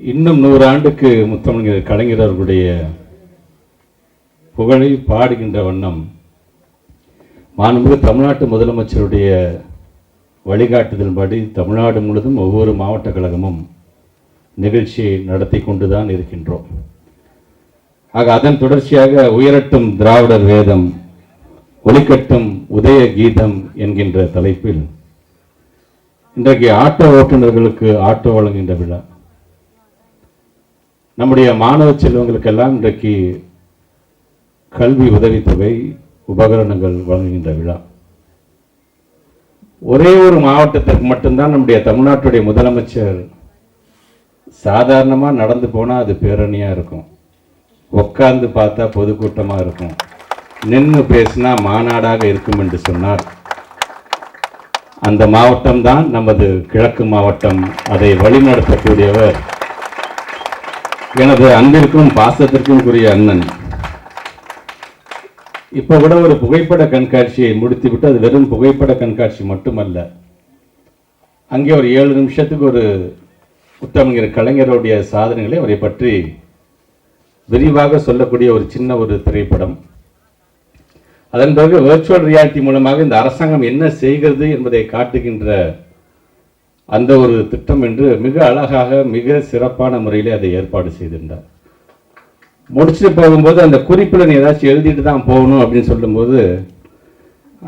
இன்னும் நூறு ஆண்டுக்கு முத்தமிழர் கலைஞர் அவர்களுடைய புகழை பாடுகின்ற வண்ணம் மாண்புமிகு தமிழ்நாட்டு முதலமைச்சருடைய வழிகாட்டுதல்படி தமிழ்நாடு முழுவதும் ஒவ்வொரு மாவட்ட கழகமும் நிகழ்ச்சியை நடத்தி கொண்டு தான் இருக்கின்றோம். ஆக அதன் தொடர்ச்சியாக உயரட்டும் திராவிடர் வேதம் ஒலிக்கட்டும் உதய கீதம் என்கின்ற தலைப்பில் இன்றைக்கு ஆட்டோ ஓட்டுநர்களுக்கு ஆட்டோ வழங்குகின்ற விழா. நம்முடைய மாணவ செல்வங்களுக்கெல்லாம் இன்றைக்கு கல்வி உதவித்தொகை உபகரணங்கள் வழங்குகின்ற விழா. ஒரே ஒரு மாவட்டத்திற்கு மட்டும்தான் நம்முடைய தமிழ்நாட்டுடைய முதலமைச்சர் சாதாரணமாக நடந்து போனால் அது பேரணியாக இருக்கும். உட்கார்ந்து பார்த்தா பொதுக்கூட்டமாக இருக்கும். நின்று பேசினா மாநாடாக இருக்கும் என்று சொன்னார். அந்த மாவட்டம்தான் நமது கிழக்கு மாவட்டம். அதை வழிநடத்தக்கூடியவர் எனது அன்பிற்கும் பாசத்திற்கும் கூறிய அண்ணன் இப்போ கூட ஒரு புகைப்பட கண்காட்சியை முடித்துவிட்டு அது வெறும் புகைப்பட கண்காட்சி மட்டுமல்ல அங்கே ஒரு ஏழு நிமிஷத்துக்கு ஒரு முத்தமிழர் கலைஞருடைய சாதனைகளை அவரை பற்றி விரிவாக சொல்லக்கூடிய ஒரு சின்ன ஒரு திரைப்படம். அதன் பிறகு வெர்ச்சுவல் ரியாலிட்டி மூலமாக இந்த அரசாங்கம் என்ன செய்கிறது என்பதை காட்டுகின்ற அந்த ஒரு திட்டம் என்று மிக அழகாக மிக சிறப்பான முறையில் அதை ஏற்பாடு செய்திருந்தார். முடிச்சுட்டு போகும்போது அந்த குறிப்பில் நீ ஏதாச்சும் எழுதிட்டு தான் போகணும் அப்படின்னு சொல்லும்போது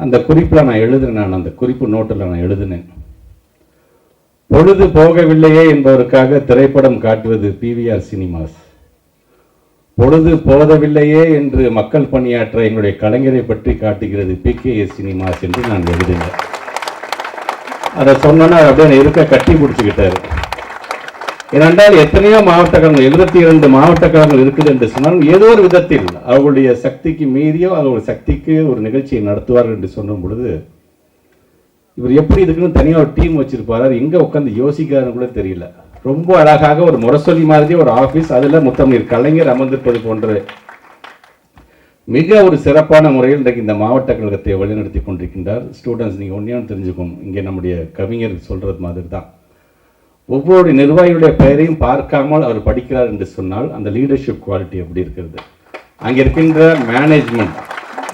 அந்த குறிப்பில் நான் எழுதுனேன் நான் அந்த குறிப்பு நோட்டில் நான் எழுதினேன். பொழுது போகவில்லையே என்பதற்காக திரைப்படம் காட்டுவது பிவிஆர் சினிமாஸ். பொழுது போதவில்லையே என்று மக்கள் பணியாற்ற எங்களுடைய கலைஞரை பற்றி காட்டுகிறது பிகேஎஸ் சினிமாஸ் என்று நான் எழுதினேன். அதை சொன்னோன்னா அப்படியே இருக்க கட்டி பிடிச்சிக்கிட்டாரு. ஏனென்றால் எத்தனையோ மாவட்ட கழகங்கள் எழுபத்தி இரண்டு மாவட்ட கழகங்கள் இருக்குது என்று சொன்னால் ஏதோ ஒரு விதத்தில் அவர்களுடைய சக்திக்கு மீறியோ அவர்களுடைய சக்திக்கு ஒரு நிகழ்ச்சியை நடத்துவார்கள் என்று சொன்னும் பொழுது இவர் எப்படி இதுக்குன்னு தனியாக ஒரு டீம் வச்சிருப்பாரு எங்கே உட்காந்து யோசிக்கிறாருன்னு கூட தெரியல. ரொம்ப அழகாக ஒரு முரசொலி மாதிரி ஒரு ஆஃபீஸ் அதில் முத்தமிழ் கலைஞர் அமர்ந்திருப்பது போன்ற மிக ஒரு சிறப்பான முறையில் இன்றைக்கு இந்த மாவட்ட கழகத்தை வழிநடத்தி கொண்டிருக்கின்றார். ஸ்டூடெண்ட்ஸ் நீங்கள் ஒன்றையும் தெரிஞ்சுக்கணும் இங்கே நம்முடைய கவிஞர் சொல்கிறது மாதிரி தான் ஒவ்வொரு நிர்வாகியுடைய பெயரையும் பார்க்காமல் அவர் படிக்கிறார் என்று சொன்னால் அந்த லீடர்ஷிப் குவாலிட்டி எப்படி இருக்கிறது? அங்கே இருக்கின்ற மேனேஜ்மெண்ட்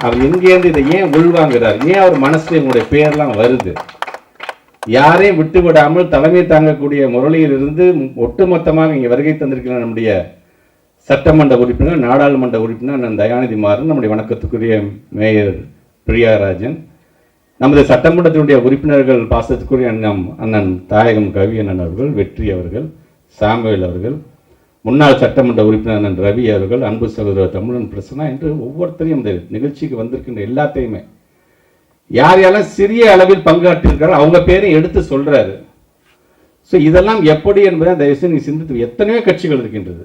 அவர் எங்கேருந்து இதை ஏன் உள்வாங்குறார்? ஏன் அவர் மனசில் எங்களுடைய பெயர்லாம் வருது? யாரையும் விட்டு விடாமல் தலைமை தாங்கக்கூடிய முரளியிலிருந்து ஒட்டுமொத்தமாக இங்கே வருகை தந்திருக்கிற நம்முடைய சட்டமன்ற உறுப்பினர் நாடாளுமன்ற உறுப்பினர் நான் தயாநிதி மாறன் நம்முடைய வணக்கத்துக்குரிய மேயர் பிரியாராஜன் நமது சட்டமன்றத்தினுடைய உறுப்பினர்கள் பாசத்துக்குரிய அண்ணன் அண்ணன் தாயகம் கவி அண்ணன் அவர்கள் வெற்றி அவர்கள் சாமுவேல் அவர்கள் முன்னாள் சட்டமன்ற உறுப்பினர் அண்ணன் ரவி அவர்கள் அன்பு சகோதரர் தமிழன் பிரசனா என்று ஒவ்வொருத்தரையும் இந்த நிகழ்ச்சிக்கு வந்திருக்கின்ற எல்லாத்தையுமே. யார் யாரெல்லாம் சிறிய அளவில் பங்காற்றிருக்காரோ அவங்க பேரையும் எடுத்து சொல்கிறாரு ஸோ இதெல்லாம் எப்படி என்பதை தயவுசெய்து நீ சிந்தித்து எத்தனையோ கட்சிகள் இருக்கின்றது.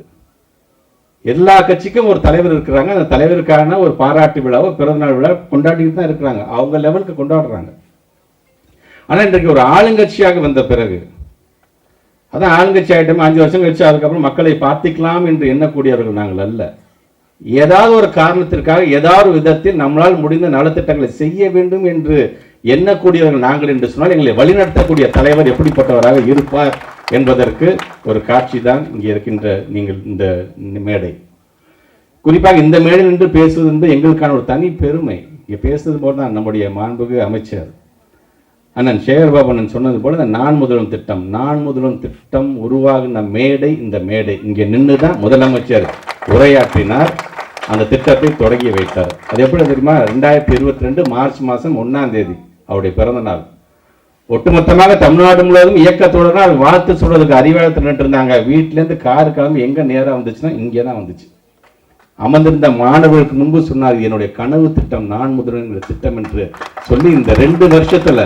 எல்லா கட்சிக்கும் ஒரு தலைவர் இருக்கிறாங்க. அந்த தலைவருக்கான ஒரு பாராட்டு விழாவோ பிறந்தநாள் விழா கொண்டாடிட்டு தான் இருக்கிறாங்க. அவங்க லெவலுக்கு கொண்டாடுறாங்க. ஆனால் இன்றைக்கு ஒரு ஆளுங்கட்சியாக வந்த பிறகு அதான் ஆளுங்கட்சி ஆகிட்டோம் அஞ்சு வருஷம் கழிச்சு அதுக்கப்புறம் மக்களை பார்த்துக்கலாம் என்று எண்ணக்கூடியவர்கள் நாங்கள் அல்ல. ஏதாவது ஒரு காரணத்திற்காக ஏதாவது விதத்தில் நம்மளால் முடிந்த நலத்திட்டங்களை செய்ய வேண்டும் என்று எண்ணக்கூடியவர்கள் நாங்கள் என்று சொன்னால் எங்களை வழிநடத்தக்கூடிய தலைவர் எப்படிப்பட்டவராக இருப்பார் என்பதற்கு ஒரு காட்சி தான் இங்கே இருக்கின்ற நீங்கள் இந்த மேடை. குறிப்பாக இந்த மேடையில் நின்று பேசுவது என்பது எங்களுக்கான ஒரு தனி பெருமை. இங்கே பேசுவது போல தான் நம்முடைய மாண்புகு அமைச்சர் அண்ணன் சேகர்பாபு அண்ணன் சொன்னது போல இந்த நான் முதலும் திட்டம் நான் முதலும் திட்டம் உருவாகின மேடை இந்த மேடை. இங்கே நின்று தான் முதலமைச்சர் உரையாற்றினார் அந்த திட்டத்தை தொடங்கி வைத்தார். அது எப்படி தெரியுமா? ரெண்டாயிரத்தி இருபத்தி ரெண்டு மார்ச் மாதம் ஒன்றாம் தேதி அவருடைய பிறந்த நாள். ஒட்டுமொத்தமாக தமிழ்நாடு முழுவதும் இயக்கத்தோட அது வாழ்த்து சொல்றதுக்கு அறிவாளத்தில் நின்று இருந்தாங்க. வீட்டிலேருந்து கார் கிளம்பி எங்கே நேராக வந்துச்சுன்னா இங்கே தான் வந்துச்சு. அமர்ந்திருந்த மாணவர்களுக்கு முன்பு சொன்னார் என்னுடைய கனவு திட்டம் நான் முதல்வன் திட்டம் என்று சொல்லி இந்த ரெண்டு வருஷத்தில்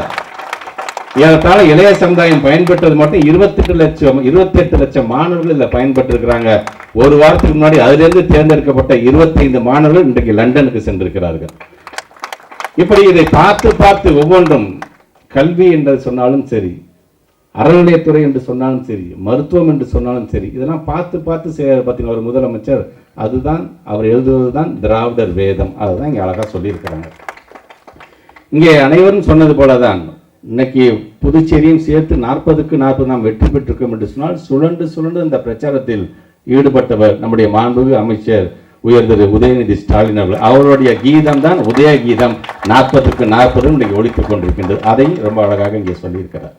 ஏறத்தாழ இளைய சமுதாயம் பயன்பெற்றது மட்டும் இருபத்தெட்டு லட்சம் இருபத்தெட்டு லட்சம் மாணவர்கள் இதில் பயன்பட்டிருக்கிறாங்க ஒரு வாரத்துக்கு முன்னாடி அதிலிருந்து தேர்ந்தெடுக்கப்பட்ட இருபத்தைந்து மாணவர்கள் இன்றைக்கு லண்டனுக்கு சென்றிருக்கிறார்கள். இப்படி இதை பார்த்து பார்த்து ஒவ்வொன்றும் கல்வி என்று சொன்னாலும் சரி அறநிலையத்துறை என்று சொன்னாலும் சரி மருத்துவம் என்று சொன்னாலும் சரி இதெல்லாம் பார்த்து பார்த்து செய்ய பார்த்தீங்கன்னா ஒரு முதலமைச்சர். அதுதான் அவர் எழுதுவது தான் திராவிடர் வேதம். அதுதான் இங்கே அழகாக சொல்லியிருக்கிறாங்க. இங்கே அனைவரும் சொன்னது போல தான் இன்னைக்கு புதுச்சேரியும் சேர்த்து நாற்பதுக்கு நாற்பது நாம் வெற்றி பெற்றிருக்கோம் என்று சொன்னால் சுழண்டு சுழண்டு இந்த பிரச்சாரத்தில் ஈடுபட்டவர் நம்முடைய மாண்புமிகு அமைச்சர் உயர்ந்தது. உதயநிதி ஸ்டாலின் அவர்கள். அவருடைய கீதம் தான் உதய கீதம் நாற்பதுக்கு நாற்பது இன்னைக்கு ஒழித்துக் கொண்டிருக்கின்றது. அதை ரொம்ப அழகாக இங்கே சொல்லியிருக்கிறார்.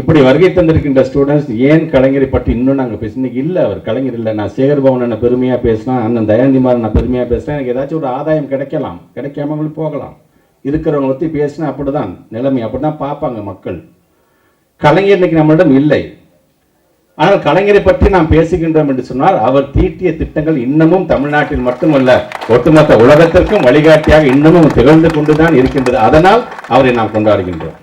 இப்படி வருகை தந்திருக்கின்ற ஸ்டூடெண்ட்ஸ் ஏன் கலைஞரை பற்றி இன்னும் நாங்கள் பேச இன்னைக்கு இல்லை அவர் கலைஞர் இல்லை. நான் சேகர் பவன் என்ன பெருமையாக பேசினா அண்ணன் தயாந்திமார் நான் பெருமையாக பேசுகிறேன் எனக்கு ஏதாச்சும் ஒரு ஆதாயம் கிடைக்கலாம். கிடைக்காமங்களும் போகலாம். இருக்கிறவங்க பற்றி பேசினா அப்படிதான் நிலைமை. அப்படி தான் பார்ப்பாங்க மக்கள். கலைஞர் இன்னைக்கு நம்மளிடம் இல்லை. ஆனால் கலைஞரை பற்றி நாம் பேசுகின்றோம் என்று சொன்னால் அவர் தீட்டிய திட்டங்கள் இன்னமும் தமிழ்நாட்டில் மட்டுமல்ல ஒட்டுமொத்த உலகத்திற்கும் வழிகாட்டியாக இன்னமும் திகழ்ந்து கொண்டுதான் இருக்கின்றது. அதனால் அவரை நாம் கொண்டாடுகின்றோம்.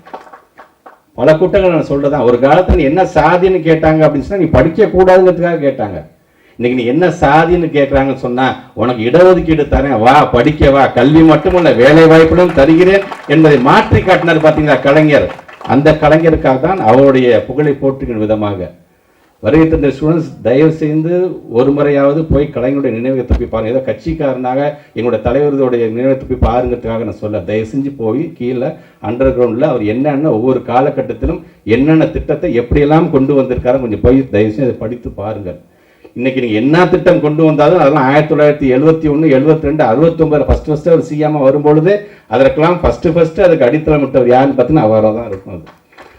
பல கூட்டங்கள் நான் சொல்றதான் ஒரு காலத்தில் நீ என்ன சாதின்னு கேட்டாங்க அப்படின்னு சொன்னா நீ படிக்க கூடாதுங்கிறதுக்காக கேட்டாங்க. இன்னைக்கு நீ என்ன சாதின்னு கேட்குறாங்கன்னு சொன்னா உனக்கு இடஒதுக்கீடு தரேன் வா படிக்க வா கல்வி மட்டுமல்ல வேலை வாய்ப்புடன் தருகிறேன் என்பதை மாற்றி காட்டினார் பார்த்தீங்களா கலைஞர்? அந்த கலைஞருக்காக தான் அவருடைய புகழை போற்றுகிற விதமாக வருகை தந்த ஸ்டூடெண்ட்ஸ் தயவு செய்து ஒரு முறையாவது போய் கலைஞருடைய நினைவகத்தை போய் பாருங்க. ஏதோ கட்சிக்காரனாக எங்களுடைய தலைவர்களுடைய நினைவகத்தை போய் பாருங்கிறதுக்காக நான் சொல்ல தயவு செஞ்சு போய் கீழே அண்டர் கிரவுண்டில் அவர் என்னென்ன ஒவ்வொரு காலகட்டத்திலும் என்னென்ன திட்டத்தை எப்படியெல்லாம் கொண்டு வந்திருக்காரு கொஞ்சம் போய் தயவு செஞ்சு அதை படித்து பாருங்கள் இன்னைக்கு நீங்கள் என்ன திட்டம் கொண்டு வந்தாலும் அதெல்லாம் ஆயிரத்தி தொள்ளாயிரத்தி எழுபத்தி ஒன்று எழுபத்தி ரெண்டு அறுபத்தொம்பது ஃபஸ்ட்டு ஃபஸ்ட்டு அவர் சிஎம்மா வரும்பொழுது அதற்கெல்லாம் ஃபஸ்ட்டு ஃபஸ்ட்டு அதுக்கு அடித்தளமிட்டவர் யாருன்னு பார்த்தீங்கன்னா அவராக தான் இருக்கும் அது.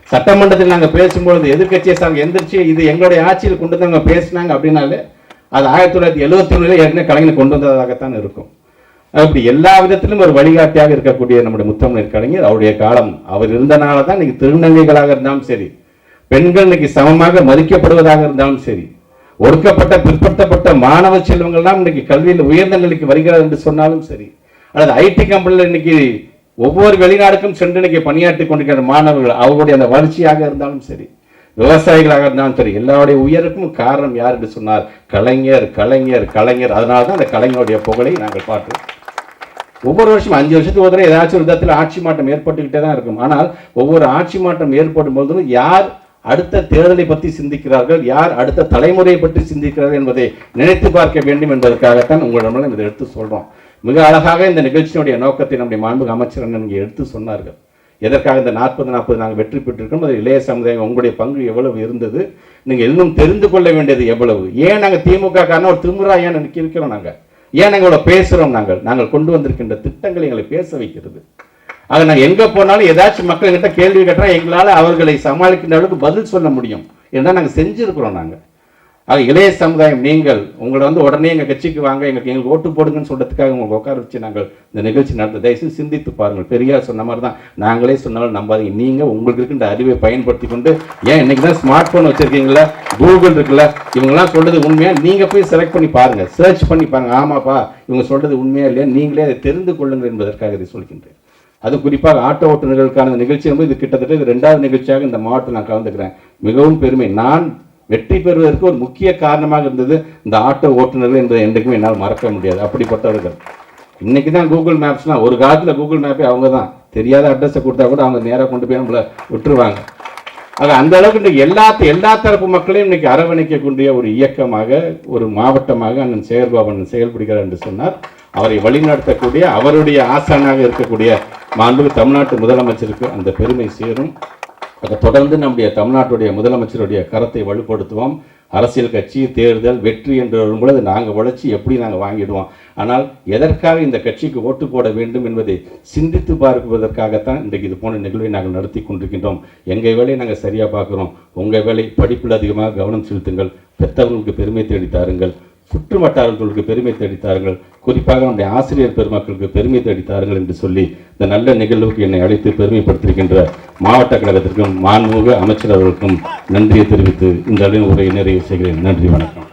சட்டமன்றத்தில் நாங்கள் பேசும்பொழுது எதிர்கட்சியை சார்ந்த எந்திரிச்சு இது எங்களுடைய ஆட்சியில் கொண்டு வந்து அவங்க பேசினாங்க அப்படின்னாலே அது ஆயிரத்தி தொள்ளாயிரத்தி எழுபத்தி ஒன்றில் ஏற்கனவே கலைஞர் கொண்டு வந்ததாகத்தான் இருக்கும். அப்படி எல்லா விதத்திலும் ஒரு வழிகாட்டியாக இருக்கக்கூடிய நம்முடைய முத்தமிழர் கலைஞர் அவருடைய காலம் அவர் இருந்தனால தான் இன்னைக்கு திருநங்கைகளாக இருந்தாலும் சரி பெண்கள் இன்னைக்கு சமமாக மதிக்கப்படுவதாக இருந்தாலும் சரி ஒடுக்கப்பட்ட பிற்படுத்தப்பட்ட மாணவ செல்வங்கள்லாம் இன்னைக்கு கல்வியில் உயர்ந்த நிலைக்கு வருகிறார் என்று சொன்னாலும் சரி அல்லது ஐடி கம்பெனியில் இன்னைக்கு ஒவ்வொரு வெளிநாடுக்கும் சென்று இன்னைக்கு பணியாற்றி கொண்டிருக்கிற மாணவர்கள் அவர்களுடைய அந்த வளர்ச்சியாக இருந்தாலும் சரி விவசாயிகளாக இருந்தாலும் சரி எல்லாருடைய உயருக்கும் காரணம் யார் என்று சொன்னார் கலைஞர் கலைஞர் கலைஞர். அதனால தான் அந்த கலைஞருடைய புகழை நாங்கள் பார்க்கிறோம். ஒவ்வொரு வருஷம் அஞ்சு வருஷத்துக்கு ஒரு ஏதாச்சும் விதத்தில் ஆட்சி மாற்றம் ஏற்பட்டுக்கிட்டே தான் இருக்கும். ஆனால் ஒவ்வொரு ஆட்சி மாற்றம் ஏற்படும் போதும் யார் அடுத்த தேர்தலை பற்றி சிந்திக்கிறார்கள் யார் அடுத்த தலைமுறையை பற்றி சிந்திக்கிறார்கள் என்பதை நினைத்து பார்க்க வேண்டும் என்பதற்காகத்தான் உங்களிடம் இதை எடுத்து சொல்றோம். மிக அழகாக இந்த நிகழ்ச்சியினுடைய நோக்கத்தை நம்முடைய மாண்புக அமைச்சர் அண்ணன் இங்கே எடுத்து சொன்னார்கள். எதற்காக இந்த நாற்பது நாற்பது நாங்கள் வெற்றி பெற்றிருக்கோம் அது இளைய சமுதாயம் உங்களுடைய பங்கு எவ்வளவு இருந்தது? நீங்கள் இன்னும் தெரிந்து கொள்ள வேண்டியது எவ்வளவு? ஏன் நாங்கள் திமுக காரணம் ஒரு திமுறா ஏன் நிக்க- இருக்கிறோம் நாங்கள்? ஏன் நாங்கள் இவ்வளோ பேசுகிறோம் நாங்கள்? நாங்கள் கொண்டு வந்திருக்கின்ற திட்டங்கள் எங்களை பேச வைக்கிறது. ஆக நாங்கள் எங்கே போனாலும் ஏதாச்சும் மக்கள்கிட்ட கேள்வி கேட்டால் எங்களால் அவர்களை சமாளிக்கின்ற அளவுக்கு பதில் சொல்ல முடியும். என்றால் நாங்கள் செஞ்சுருக்குறோம் நாங்கள். ஆக இளைய சமுதாயம் நீங்கள் உங்களை வந்து உடனே எங்கள் கட்சிக்கு வாங்க எங்களுக்கு எங்களுக்கு ஓட்டு போடுங்கன்னு சொல்கிறதுக்காக உங்களுக்கு உட்கார வச்சு நாங்கள் இந்த நிகழ்ச்சி நடத்த தயவுசெய்து சிந்தித்து பாருங்கள். பெரியார் சொன்ன மாதிரி தான். நாங்களே சொன்னாலும் நம்பாதீங்க. நீங்கள் உங்களுக்கு இருக்கின்ற அறிவை பயன்படுத்தி கொண்டு ஏன் இன்றைக்கி தான் ஸ்மார்ட் ஃபோன் வச்சிருக்கீங்களா கூகுள் இருக்குல்ல? இவங்கெல்லாம் சொல்கிறது உண்மையாக நீங்கள் போய் செலக்ட் பண்ணி பாருங்கள் சர்ச் பண்ணி பாருங்க. ஆமாப்பா இவங்க சொல்கிறது உண்மையாக இல்லையா? நீங்களே அதை தெரிந்து கொள்ளுங்கள் என்பதற்காக இதை சொல்கின்றேன். அது குறிப்பாக ஆட்டோ ஓட்டுநர்களுக்கான இந்த நிகழ்ச்சி வந்து இது கிட்டத்தட்ட இது ரெண்டாவது நிகழ்ச்சியாக இந்த மாவட்டத்தில் நான் கலந்துக்கிறேன். மிகவும் பெருமை. நான் வெற்றி பெறுவதற்கு ஒரு முக்கிய காரணமாக இருந்தது இந்த ஆட்டோ ஓட்டுநர்கள் என்பதை என்றைக்குமே என்னால் மறக்க முடியாது. அப்படிப்பட்டவர்கள். இன்னைக்கு தான் கூகுள் மேப்ஸ்லாம் ஒரு காலத்தில் கூகுள் மேப்பே அவங்க தான். தெரியாத அட்ரஸை கொடுத்தா கூட அவங்க நேராக கொண்டு போய் நம்மளை விட்டுருவாங்க. ஆக அந்த அளவுக்கு இன்றைக்கு எல்லா எல்லா தரப்பு மக்களையும் இன்னைக்கு அரவணைக்கக்கூடிய ஒரு இயக்கமாக ஒரு மாவட்டமாக அண்ணன் செயல்பாபன் செயல்படுகிறார் என்று சொன்னார். அவரை வழிநடத்தக்கூடிய அவருடைய ஆசானாக இருக்கக்கூடிய மாண்பு தமிழ்நாட்டு முதலமைச்சருக்கு அந்த பெருமை சேரும். அதை தொடர்ந்து நம்முடைய தமிழ்நாட்டுடைய முதலமைச்சருடைய கரத்தை வலுப்படுத்துவோம். அரசியல் கட்சி தேர்தல் வெற்றி என்று வரும்பொழுது நாங்கள் உழைச்சி எப்படி நாங்கள் வாங்கிடுவோம்? ஆனால் எதற்காக இந்த கட்சிக்கு ஓட்டு போட வேண்டும் என்பதை சிந்தித்து பார்ப்பதற்காகத்தான் இன்றைக்கு இது போன்ற நிகழ்வை நாங்கள் நடத்தி கொண்டிருக்கின்றோம். எங்கள் வேலையை நாங்கள் சரியாக பார்க்குறோம். உங்கள் வேலை படிப்பில் அதிகமாக கவனம் செலுத்துங்கள். பெற்றவர்களுக்கு பெருமை தேடி தாருங்கள். சுற்று வட்டாரங்களுக்கு பெருமை தேடித்தார்கள் குறிப்பாக நம்முடைய ஆசிரியர் பெருமக்களுக்கு பெருமை தேடித்தார்கள் என்று சொல்லி இந்த நல்ல நிகழ்வுக்கு என்னை அழைத்து பெருமைப்படுத்தியிருக்கின்ற மாவட்ட கழகத்திற்கும் மாண்புமிகு அமைச்சர் அவர்களுக்கும் நன்றியை தெரிவித்து இந்த அளவில் உரையை நிறைவு செய்கிறேன். நன்றி வணக்கம்.